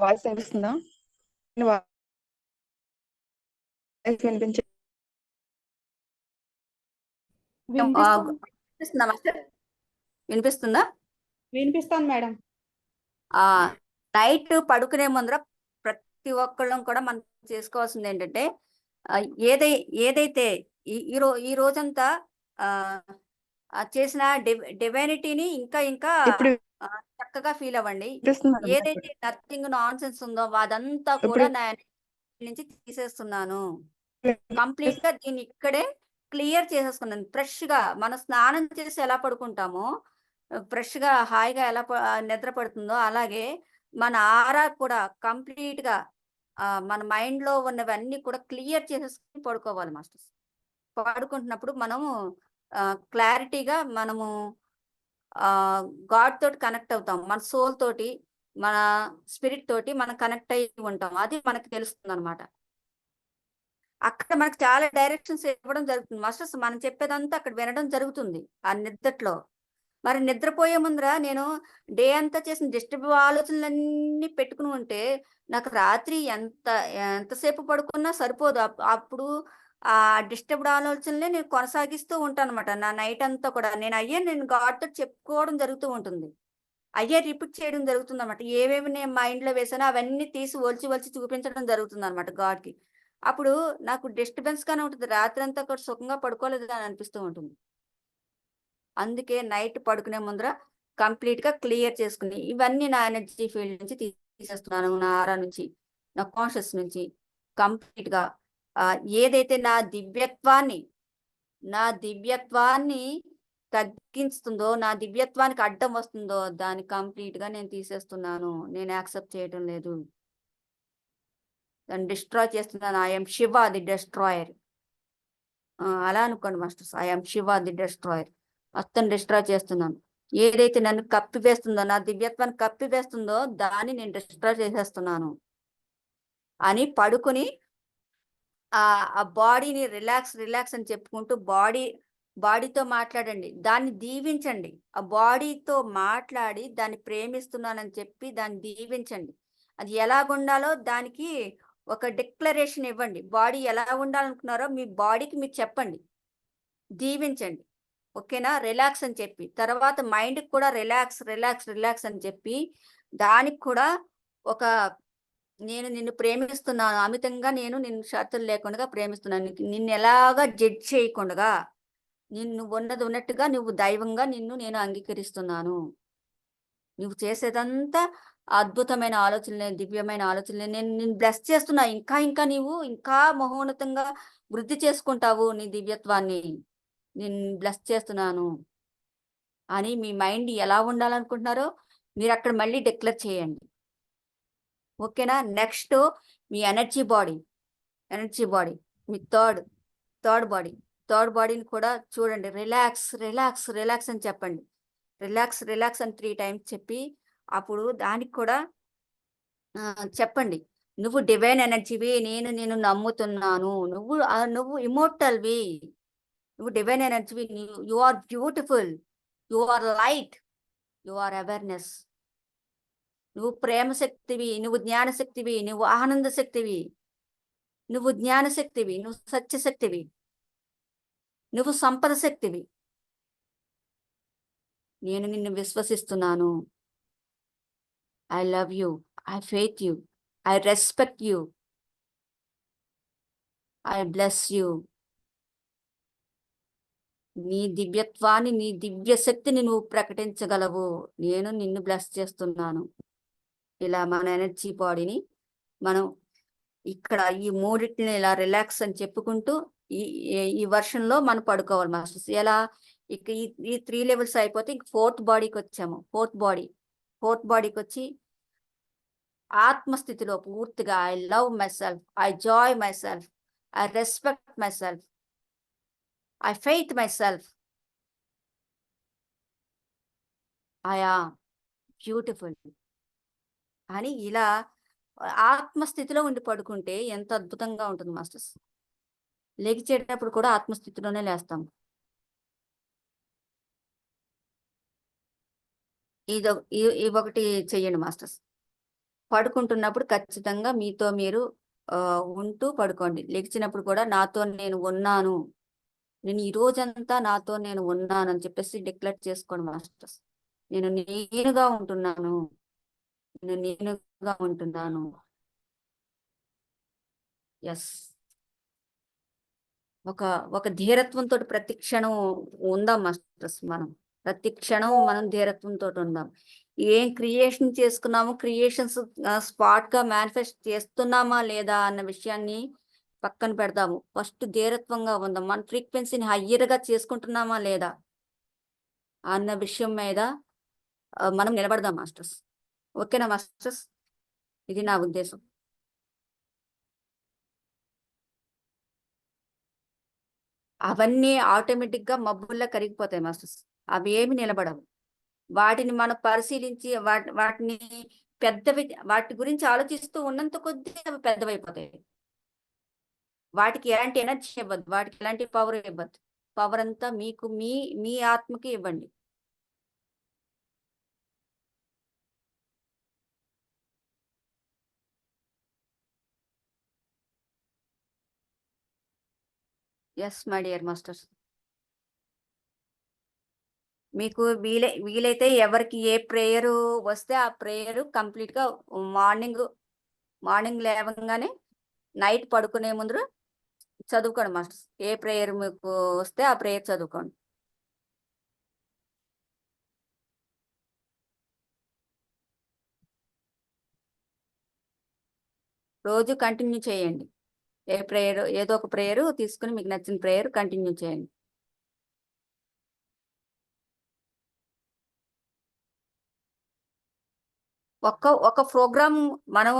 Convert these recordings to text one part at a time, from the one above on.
Voice వినిపిస్తుందా? వినిపించ వినిపిస్తుందా? వినిపిస్తాను మేడం. ఆ నైట్ పడుకునే ముందర ప్రతి ఒక్కళ్ళం కూడా మనం చేసుకోవాల్సింది ఏంటంటే ఏదై ఏదైతే ఈ ఈ రో ఈ రోజంతా చేసిన డివైనిటీని ఇంకా ఇంకా చక్కగా ఫీల్ అవ్వండి. ఏదైతే నథింగ్ నాన్ సెన్స్ ఉందో అదంతా కూడా నా నుంచి తీసేస్తున్నాను. కంప్లీట్గా దీన్ని ఇక్కడే క్లియర్ చేసేసుకున్నాను. ఫ్రెష్గా మన స్నానం చేసి ఎలా పడుకుంటామో ఫ్రెష్గా హాయిగా ఎలా నిద్ర పడుతుందో అలాగే మన ఆరా కూడా కంప్లీట్గా మన మైండ్లో ఉన్నవన్నీ కూడా క్లియర్ చేసేసుకుని పడుకోవాలి మాస్టర్స్. పడుకుంటున్నప్పుడు మనము క్లారిటీగా మనము గాడ్ తోటి కనెక్ట్ అవుతాం. మన సోల్ తోటి మన స్పిరిట్ తోటి మనం కనెక్ట్ అయ్యి ఉంటాం. అది మనకు తెలుస్తుంది అనమాట అక్కడ మనకు చాలా డైరెక్షన్స్ ఇవ్వడం జరుగుతుంది. మాస్టర్స్ మనం చెప్పేదంతా అక్కడ వినడం జరుగుతుంది. ఆ నిద్రలో మరి నిద్రపోయే ముందర నేను డే అంతా చేసిన డిస్టర్బ్ ఆలోచనలన్నీ పెట్టుకుని ఉంటే నాకు రాత్రి ఎంత ఎంతసేపు పడుకున్నా సరిపోదు. అప్పుడు ఆ డిస్టర్బ్డ్ ఆలోచనలే నేను కొనసాగిస్తూ ఉంటాను అనమాట నా నైట్ అంతా కూడా నేను అయ్యే నేను గాడ్తో చెప్పుకోవడం జరుగుతూ ఉంటుంది. అయ్యే రిపీట్ చేయడం జరుగుతుంది అనమాట ఏవేవి నేను మైండ్లో వేసానో అవన్నీ తీసి ఒలిచి ఒలిచి చూపించడం జరుగుతుంది అనమాట గాడ్కి. అప్పుడు నాకు డిస్టర్బెన్స్ గానే ఉంటుంది. రాత్రి అంతా కూడా సుఖంగా పడుకోలేదు అని అనిపిస్తూ ఉంటుంది. అందుకే నైట్ పడుకునే ముందర కంప్లీట్గా క్లియర్ చేసుకుని ఇవన్నీ నా ఎనర్జీ ఫీల్డ్ నుంచి తీసేస్తున్నాను. నా ఆరా నుంచి నా కాన్షియస్ నుంచి కంప్లీట్గా ఏదైతే నా దివ్యత్వాన్ని నా దివ్యత్వాన్ని తగ్గించుతుందో నా దివ్యత్వానికి అడ్డం వస్తుందో దాన్ని కంప్లీట్గా నేను తీసేస్తున్నాను. నేను యాక్సెప్ట్ చేయటం లేదు. దాన్ని డిస్ట్రాయ్ చేస్తున్నాను. I'm Shiva the destroyer. అలా అనుకోండి masters. I'm Shiva the destroyer. మొత్తం డిస్ట్రాయ్ చేస్తున్నాను. ఏదైతే నన్ను కప్పి వేస్తుందో నా దివ్యత్వాన్ని కప్పి వేస్తుందో దాన్ని నేను డిస్ట్రాయ్ చేసేస్తున్నాను. అని పడుకుని ఆ ఆ బాడీని రిలాక్స్ రిలాక్స్ అని చెప్పుకుంటూ బాడీ బాడీతో మాట్లాడండి. దాన్ని దీవించండి. ఆ బాడీతో మాట్లాడి దాన్ని ప్రేమిస్తున్నానని చెప్పి దాన్ని దీవించండి. అది ఎలాగుండాలో దానికి ఒక డిక్లరేషన్ ఇవ్వండి. బాడీ ఎలా ఉండాలనుకున్నారో మీ బాడీకి మీరు చెప్పండి. దీవించండి. ఓకేనా? రిలాక్స్ అని చెప్పి. తర్వాత మైండ్కి కూడా రిలాక్స్ రిలాక్స్ రిలాక్స్ అని చెప్పి దానికి కూడా ఒక నేను నిన్ను ప్రేమిస్తున్నాను. అమితంగా నేను నిన్ను షరతులు లేకుండా ప్రేమిస్తున్నాను. నిన్ను ఎలాగా జడ్జ్ చేయకుండా నిన్ను ఉన్నది ఉన్నట్టుగా నువ్వు దైవంగా నిన్ను నేను అంగీకరిస్తున్నాను. నువ్వు చేసేదంతా అద్భుతమైన ఆలోచనలే దివ్యమైన ఆలోచనలే. నేను నేను బ్లెస్ చేస్తున్నా. ఇంకా ఇంకా నీవు ఇంకా మహోన్నతంగా వృద్ధి చేసుకుంటావు నీ దివ్యత్వాన్ని. నేను బ్లెస్ చేస్తున్నాను అని మీ మైండ్ ఎలా ఉండాలనుకుంటున్నారో మీరు అక్కడ మళ్ళీ డిక్లేర్ చేయండి. ఓకేనా? నెక్స్ట్ మీ ఎనర్జీ బాడీ. Energy body. మీ థర్డ్ థర్డ్ బాడీ. థర్డ్ బాడీని కూడా చూడండి. రిలాక్స్ రిలాక్స్ రిలాక్స్ అని చెప్పండి. రిలాక్స్ రిలాక్స్ అని త్రీ టైమ్స్ చెప్పి అప్పుడు దానికి కూడా చెప్పండి. నువ్వు డివైన్ ఎనర్జీవి నేను నేను నమ్ముతున్నాను. నువ్వు నువ్వు ఇమోర్టల్వి. నువ్వు divine ఎనర్జీవి. You are beautiful. You are light. You are awareness. నువ్వు ప్రేమ శక్తివి నువ్వు జ్ఞానశక్తివి నువ్వు ఆనంద శక్తివి. నువ్వు జ్ఞాన శక్తివి నువ్వు సత్య శక్తివి. నువ్వు సంపద శక్తివి. నేను నిన్ను విశ్వసిస్తున్నాను. I love you I faith you I respect you I bless you నీ దివ్యత్వాన్ని నీ దివ్య శక్తిని నువ్వు ప్రకటించగలవు. నేను నిన్ను బ్లెస్ చేస్తున్నాను. ఇలా మన ఎనర్జీ బాడీని మనం ఇక్కడ ఈ మూడింటిని ఇలా రిలాక్స్ అని చెప్పుకుంటూ ఈ ఈ- వర్షన్లో మనం పడుకోవాలి మాస్టర్స్. ఎలా? ఇక ఈ ఈ త్రీ లెవెల్స్ అయిపోతే ఇంక ఫోర్త్ బాడీకి వచ్చాము. ఫోర్త్ బాడీ ఫోర్త్ బాడీకి వచ్చి ఆత్మస్థితిలో పూర్తిగా I love myself I joy myself I respect myself I faith myself I am beautiful అని ఇలా ఆత్మస్థితిలో ఉండి పడుకుంటే ఎంత అద్భుతంగా ఉంటుంది మాస్టర్స్. లేచేటప్పుడు కూడా ఆత్మస్థితిలోనే లేస్తాం. ఇది ఇవి ఒకటి చెయ్యండి మాస్టర్స్. పడుకుంటున్నప్పుడు ఖచ్చితంగా మీతో మీరు ఉంటూ పడుకోండి. లెగిచినప్పుడు కూడా నాతో నేను ఉన్నాను. నేను ఈ రోజంతా నాతో నేను ఉన్నాను అని చెప్పేసి డిక్లేర్ చేసుకోండి మాస్టర్స్. నేను నేనుగా ఉంటున్నాను. నేనుగా ఉంటున్నాను. ఎస్ ఒక ఒక ధీరత్వంతో ప్రతి క్షణం ఉందాం మాస్టర్స్ మనం. ప్రతి క్షణం మనం ధీరత్వంతో ఉందాం. ఏం క్రియేషన్ చేసుకున్నాము? క్రియేషన్స్ స్పాట్గా మేనిఫెస్ట్ చేస్తున్నామా లేదా అన్న విషయాన్ని పక్కన పెడదాము. ఫస్ట్ ధీరత్వంగా ఉందాం. మన ఫ్రీక్వెన్సీని హయ్యర్గా చేసుకుంటున్నామా లేదా అన్న విషయం మీద మనం నిలబడదాం మాస్టర్స్. ఓకేనా మాస్టర్స్. ఇది నా ఉద్దేశం. అవన్నీ ఆటోమేటిక్గా మబ్బుల్లో కరిగిపోతాయి మాస్టర్స్. అవి ఏమి నిలబడవు. వాటిని మనం పరిశీలించి వాటి వాటిని పెద్దవి వాటి గురించి ఆలోచిస్తూ ఉన్నంత కొద్దీ అవి పెద్దవైపోతాయి. వాటికి ఎలాంటి ఎనర్జీ ఇవ్వద్దు. వాటికి ఎలాంటి పవర్ ఇవ్వద్దు. పవర్ అంతా మీకు మీ మీ ఆత్మకి ఇవ్వండి. ఎస్ మై డియర్ మాస్టర్స్ మీకు వీలై వీలైతే ఎవరికి ఏ ప్రేయర్ వస్తే ఆ ప్రేయర్ కంప్లీట్గా మార్నింగ్ మార్నింగ్ లేవగానే నైట్ పడుకునే ముందు చదువుకోండి మాస్టర్స్ ఏ ప్రేయర్ మీకు వస్తే ఆ ప్రేయర్ చదువుకోండి. రోజు కంటిన్యూ చేయండి. ఏ ప్రేయర్ ఏదో ఒక ప్రేయర్ తీసుకుని మీకు నచ్చిన ప్రేయర్ కంటిన్యూ చేయండి. ఒక్క ఒక ప్రోగ్రామ్ మనం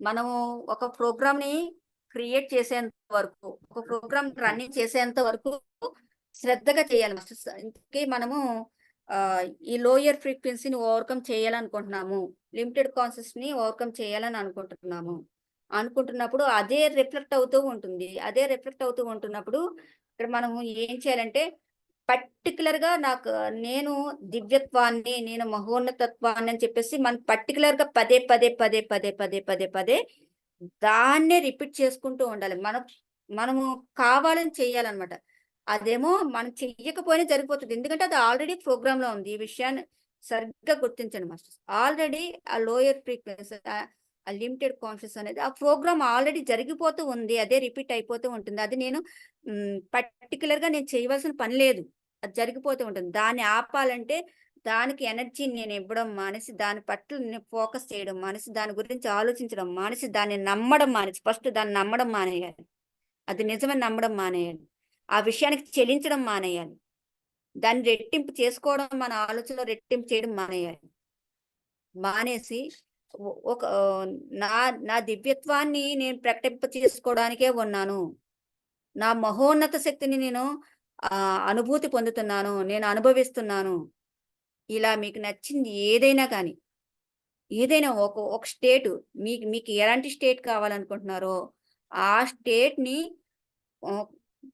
మనము ఒక ప్రోగ్రామ్ని క్రియేట్ చేసేంత వరకు ఒక ప్రోగ్రామ్ రన్నింగ్ చేసేంత వరకు శ్రద్ధగా చేయాలి ఇంతకీ మనము ఈ లోయర్ ఫ్రీక్వెన్సీని ఓవర్కమ్ చేయాలనుకుంటున్నాము. లిమిటెడ్ కాన్సెప్ట్స్ని ఓవర్కమ్ చేయాలని అనుకుంటున్నాము. అనుకుంటున్నప్పుడు అదే రిఫ్లెక్ట్ అవుతూ ఉంటుంది. అదే రిఫ్లెక్ట్ అవుతూ ఉంటున్నప్పుడు ఇక్కడ మనము ఏం చేయాలంటే పర్టికులర్గా నాకు నేను దివ్యత్వాన్ని నేను మహోన్నతత్వాన్ని అని చెప్పేసి మనం పర్టికులర్గా పదే పదే పదే పదే పదే పదే పదే దాన్నే రిపీట్ చేసుకుంటూ ఉండాలి. మనం మనము కావాలని చేయాలన్నమాట అదేమో మనం చెయ్యకపోయినా జరిగిపోతుంది ఎందుకంటే అది ఆల్రెడీ ప్రోగ్రామ్లో ఉంది. ఈ విషయాన్ని సరిగ్గా గుర్తించండి మాస్టర్స్ ఆల్రెడీ ఆ లోయర్ ఫ్రీక్వెన్సీ లిమిటెడ్ కాన్షియస్ అనేది ఆ ప్రోగ్రామ్ ఆల్రెడీ జరిగిపోతూ ఉంది. అదే రిపీట్ అయిపోతూ ఉంటుంది. అది నేను పర్టికులర్గా నేను చేయవలసిన పని లేదు. అది జరిగిపోతూ ఉంటుంది. దాన్ని ఆపాలంటే దానికి ఎనర్జీ నేను ఇవ్వడం మానేసి దాని పట్ల నేను ఫోకస్ చేయడం మానేసి దాని గురించి ఆలోచించడం మానేసి దాన్ని నమ్మడం మానేసి ఫస్ట్ దాన్ని నమ్మడం మానేయాలి. అది నిజమని నమ్మడం మానేయాలి. ఆ విషయానికి చెలించడం మానేయాలి. దాన్ని రెట్టింపు చేసుకోవడం మన ఆలోచనలో రెట్టింపు చేయడం మానేయాలి. మానేసి ఒక నా నా దివ్యత్వాన్ని నేను ప్రకటింప చేసుకోవడానికే ఉన్నాను. నా మహోన్నత శక్తిని నేను అనుభూతి పొందుతున్నాను. నేను అనుభవిస్తున్నాను. ఇలా మీకు నచ్చింది ఏదైనా కానీ ఏదైనా ఒక ఒక స్టేట్ మీకు మీకు ఎలాంటి స్టేట్ కావాలనుకుంటున్నారో ఆ స్టేట్ని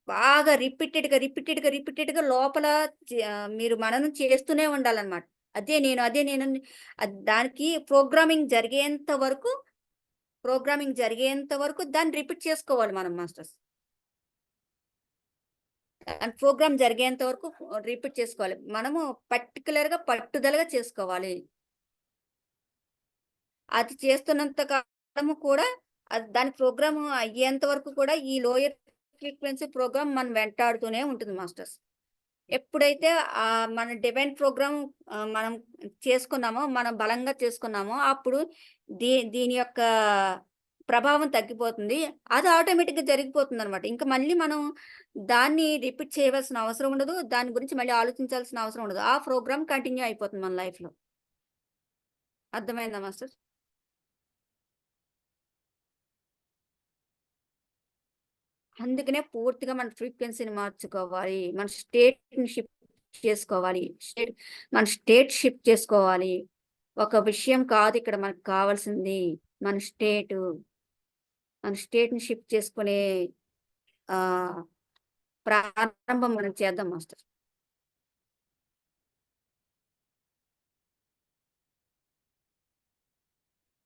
బాగా రిపీటెడ్గా రిపీటెడ్గా రిపీటెడ్గా లోపల మీరు మననం చేస్తూనే ఉండాలన్నమాట. అదే నేను అదే నేను దానికి ప్రోగ్రామింగ్ జరిగేంత వరకు ప్రోగ్రామింగ్ జరిగేంత వరకు దాన్ని రిపీట్ చేసుకోవాలి మనం మాస్టర్స్. ప్రోగ్రామ్ జరిగేంత వరకు రిపీట్ చేసుకోవాలి. మనము పర్టికులర్గా పట్టుదలగా చేసుకోవాలి. అది చేస్తున్నంత కాలము కూడా అది దాని ప్రోగ్రామ్ అయ్యేంత వరకు కూడా ఈ లోయర్ ఫ్రీక్వెన్సీ ప్రోగ్రామ్ మనం వెంటాడుతూనే ఉంటుంది మాస్టర్స్. ఎప్పుడైతే ఆ మన డివైన్ ప్రోగ్రామ్ మనం చేసుకున్నామో మనం బలంగా చేసుకున్నామో అప్పుడు దీ దీని యొక్క ప్రభావం తగ్గిపోతుంది. అది ఆటోమేటిక్గా జరిగిపోతుంది అనమాట ఇంకా మళ్ళీ మనం దాన్ని రిపీట్ చేయవలసిన అవసరం ఉండదు. దాని గురించి మళ్ళీ ఆలోచించాల్సిన అవసరం ఉండదు. ఆ ప్రోగ్రామ్ కంటిన్యూ అయిపోతుంది మన లైఫ్లో. అర్థమైందా మాస్టర్? అందుకనే పూర్తిగా మన ఫ్రీక్వెన్సీని మార్చుకోవాలి. మన స్టేట్ని షిఫ్ట్ చేసుకోవాలి. స్టేట్ మన స్టేట్ షిఫ్ట్ చేసుకోవాలి. ఒక విషయం కాదు ఇక్కడ మనకు కావాల్సింది. మన స్టేట్ మన స్టేట్ని షిఫ్ట్ చేసుకునే ఆ ప్రారంభం మనం చేద్దాం master.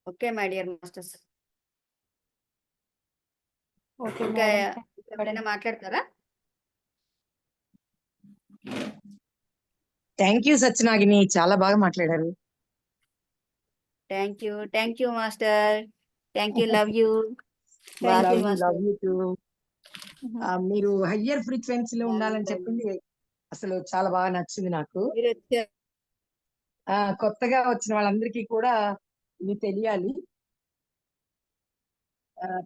Okay my dear masters. Okay ఇంకా ఎవరైనా మాట్లాడతారా? థ్యాంక్ యూ సత్యనాగిని చాలా బాగా మాట్లాడారు. Thank you thank you master. Thank you love you. Love. You too. మీరు హయ్యర్ ఫ్రీక్వెన్సీలో ఉండాలని Love you. చెప్పింది అసలు చాలా బాగా నచ్చింది నాకు. మీరు వచ్చారు ఆ కొత్తగా వచ్చిన వాళ్ళందరికీ కూడా ఇది తెలియాలి.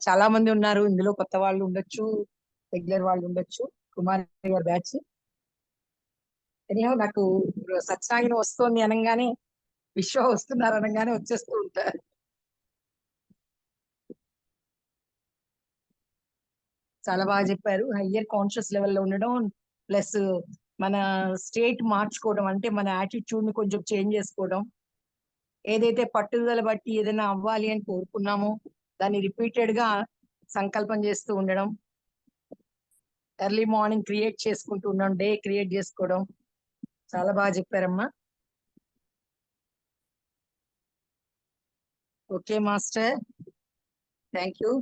చాలా మంది ఉన్నారు. ఇందులో కొత్త వాళ్ళు ఉండొచ్చు రెగ్యులర్ వాళ్ళు ఉండొచ్చు. కుమార్ గారి బ్యాచ్. నాకు ఇప్పుడు సత్యనాగిని అనగానే విశ్వ వస్తున్నారు అనగానే వచ్చేస్తూ ఉంటారు చాలా బాగా చెప్పారు. హయ్యర్ కాన్షియస్ లెవెల్లో ఉండడం ప్లస్ మన స్టేట్ మార్చుకోవడం అంటే మన యాటిట్యూడ్ని కొంచెం చేంజ్ చేసుకోవడం. ఏదైతే పట్టుదల బట్టి ఏదైనా అవ్వాలి అని కోరుకున్నామో దాన్ని రిపీటెడ్గా సంకల్పం చేస్తూ ఉండడం ఎర్లీ మార్నింగ్ క్రియేట్ చేసుకుంటూ ఉండడం డే క్రియేట్ చేసుకోవడం. చాలా బాగా చెప్పారమ్మా. Okay master thank you